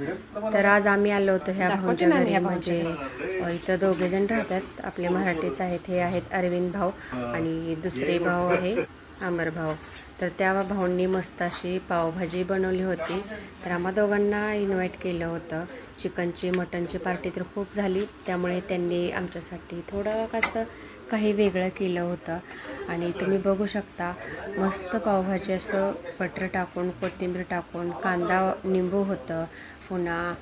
तर आज आम्ही आलो होतो ह्या भाऊच्या घरी म्हणजे इथं दोघे जण राहतात. आपले मराठीच आहेत हे आहेत अरविंद भाऊ आणि दुसरे भाऊ आहे. अमर भाऊ तर त्या भाऊंनी मस्त अशी पावभाजी बनवली होती. तर आम्हा दोघांना इन्व्हाइट केलं होतं. चिकनची मटनची पार्टी तर खूप झाली. त्यामुळे त्यांनी आमच्यासाठी थोडं कसं काही वेगळं केलं होतं. आणि तुम्ही बघू शकता मस्त पावभाजी असं बटर टाकून कोथिंबीर टाकून कांदा निंबू होतं. पुन्हा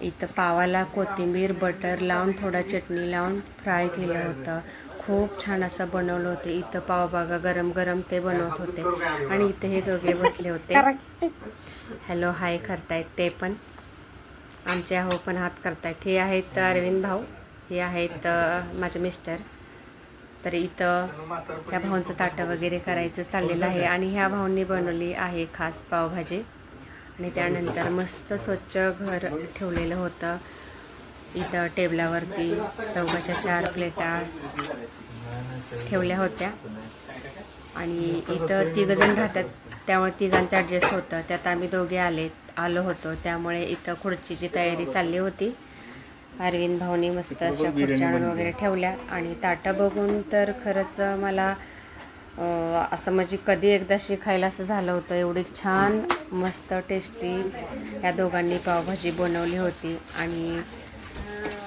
इथं पावाला कोथिंबीर बटर लावून थोडा चटणी लावून फ्राय केलं होतं. खूप छान असं बनवलं होतं. इथं पावभागा गरम गरम ते बनवत होते. आणि इथे हे दोघे बसले होते. हॅलो हाय करतायत ते पण. आमचे हो पण हात करतायत. हे आहेत अरविंद भाऊ. हे आहेत माझे मिस्टर. तर इथं त्या भाऊंचं ताटं वगैरे करायचं चाललेलं आहे. आणि ह्या भाऊंनी बनवली आहे खास पावभाजी. आणि त्यानंतर मस्त स्वच्छ घर ठेवलेलं होतं. इथं टेबलावरती चौघाच्या चार प्लेटा ठेवल्या होत्या. आणि इथं तिघजण राहतात. त्यामुळे तिघांचं ॲडजस्ट होतं. त्यात आम्ही दोघे आले आलो होतो. त्यामुळे इथं खुर्चीची तयारी चालली होती. अरविंद भाऊनी मस्त अशा खुर्च्या वगैरे ठेवल्या. आणि ताटं बघून तर खरंच मला असं म्हणजे कधी एकदाशी खायला असं झालं होतं. एवढी छान मस्त टेस्टी या दोघांनी पावभाजी बनवली होती. आणि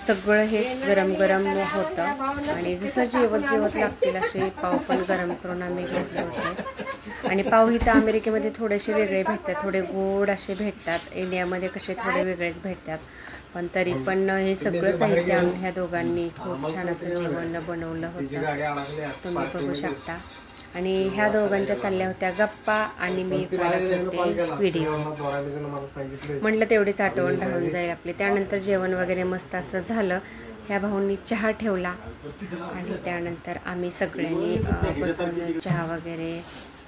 सगळं हे गरम गरम होतं. आणि जसं जेवत जेवत लागतील असे पाव पण गरम करून आम्ही घेतले होते. आणि पाव इथं अमेरिकेमध्ये थोडेसे वेगळे भेटतात. थोडे गोड असे भेटतात. इंडियामध्ये कसे थोडे वेगळेच भेटतात. पण तरी पण हे सगळं साहित्य आम्ही ह्या दोघांनी खूप छान असं जेवण बनवलं होतं. तुम्ही बघू शकता. आणि ह्या दोघांच्या चालल्या होत्या गप्पा आणि मी होते व्हिडिओ म्हटलं तेवढीच आठवण राहून जाईल आपली. त्यानंतर जेवण वगैरे मस्त असं झालं. ह्या भाऊंनी चहा ठेवला आणि त्यानंतर आम्ही सगळ्यांनी बसून चहा वगैरे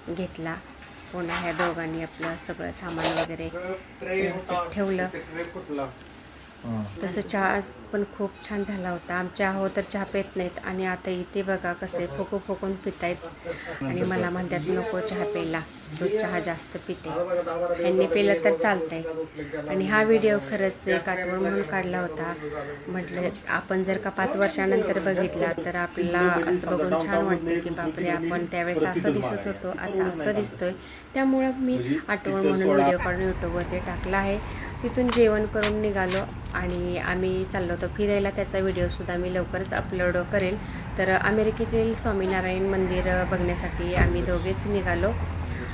घेतला. पुन्हा ह्या दोघांनी आपलं सगळं सामान वगैरे व्यवस्थित ठेवलं. तसं चहा पण खूप छान झाला होता. आमच्या हो तर चहा पेत नाहीत आणि आता इथे बघा कसे फुकू फुकून पितायत. आणि मला म्हणतात नको चहा प्यायला. तो चहा जास्त पिते. ह्यांनी पिलं तर चालतंय. आणि हा व्हिडिओ खरंच एक आठवण म्हणून काढला होता. म्हटलं आपण जर का पाच वर्षानंतर बघितला तर आपल्याला असं बघून छान वाटतं की बापरे आपण त्यावेळेस असं दिसत होतो आता असं दिसतोय. त्यामुळं मी आठवण म्हणून व्हिडिओ काढून यूट्यूबवरती टाकला आहे. तिथून जेवण करून निघालो आणि आम्ही चाललो होतो. फिरायला त्याचा व्हिडिओसुद्धा मी लवकरच अपलोड करेल. तर अमेरिकेतील स्वामीनारायण मंदिर बघण्यासाठी आम्ही दोघेच निघालो.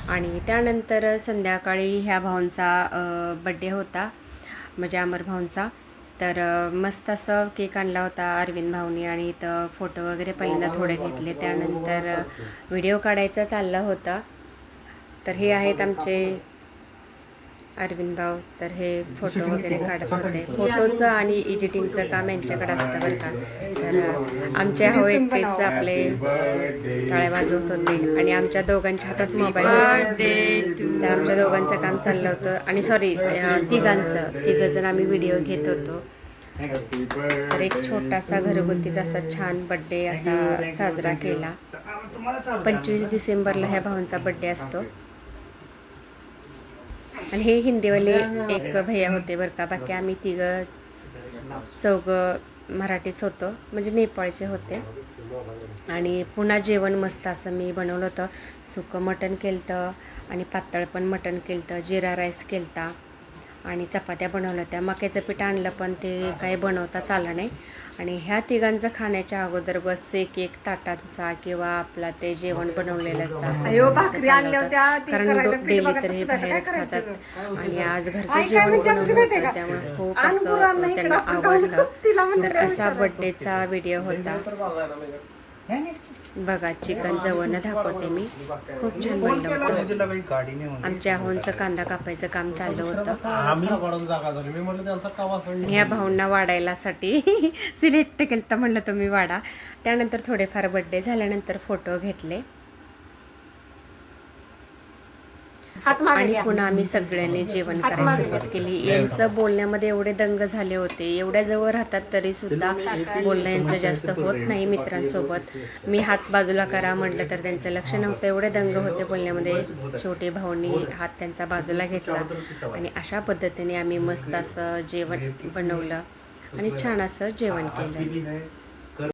आणि त्यानंतर संध्याकाळी ह्या भाऊंचा बड्डे होता म्हणजे अमर भाऊंचा. तर मस्त असं केक आणला होता अरविंद भाऊनी आणि इथं फोटो वगैरे पहिल्यांदा थोडे घेतले. त्यानंतर व्हिडिओ काढायचं चाललं होतं. तर हे आहेत आमचे अरविंद भाऊ तर हे फोटो वगैरे काढत होते. फोटोचं आणि एडिटिंगचं काम यांच्याकडे असतं बरं का. तर अ, आमचे हो एकटेच आपले टाळ्या वाजवत होते आणि आमच्या दोघांच्या हातात मोबाईल तर आमच्या दोघांचं काम चाललं होतं. आणि सॉरी तिघांचं. तिघं जण आम्ही व्हिडिओ घेत होतो. तर एक छोटासा घरगुतीचा असा छान बड्डे असा साजरा केला. पंचवीस डिसेंबरला ह्या भाऊंचा बड्डे असतो. आणि हे हिंदीवाले एक भैया होते बरं का. बाकी आम्ही तिघं चौघं मराठीच होतो. म्हणजे नेपाळचे होते. आणि पुन्हा जेवण मस्त असं मी बनवलं होतं. सुकं मटण केलं आणि पातळ पण मटण केलं जिरा राईस केलता. आणि चपात्या बनवल्या होत्या. मक्याचं पीठ आणलं पण ते काही बनवताच आलं नाही. आणि ह्या तिघांचं खाण्याच्या अगोदर बस एक एक ताटांचा किंवा आपला ते जेवण बनवलेल्याचा ती कारण डेली तर हे बाहेरच खातात. आणि आज घरचं जेवण बनवलं? त्यामुळे खूप असं त्यांना आवडलं. तर असा. बड्डेचा व्हिडिओ होता. बघा चिकन जवळनं दाखवते मी. खूप छान बनलं होतं. आमच्या आहोंचं कांदा कापायचं काम चाललं होतं. आम्ही काढून जागा झाली मी म्हटलं त्यांचा कावा सांग ह्या भाऊंना वाढायलासाठी सिलेक्ट केलं तर म्हणलं तुम्ही वाडा. त्यानंतर थोडेफार बड्डे झाल्यानंतर फोटो घेतले हात मागे आणि. पुन्हा आम्ही सगळ्यांनी जेवण करायला सुरुवात केली. यांचं बोलण्यामध्ये एवढे दंग झाले होते. एवढ्या जवळ राहतात तरी सुद्धा बोलणं यांचं जास्त होत नाही मित्रांसोबत. मी हात बाजूला करा म्हटलं तर त्यांचं लक्ष नव्हतं. एवढे दंग होते बोलण्यामध्ये. शेवटी भाऊनी हात त्यांचा बाजूला घेतला. आणि अशा पद्धतीने आम्ही मस्त असं जेवण बनवलं. आणि छान असं जेवण केलं.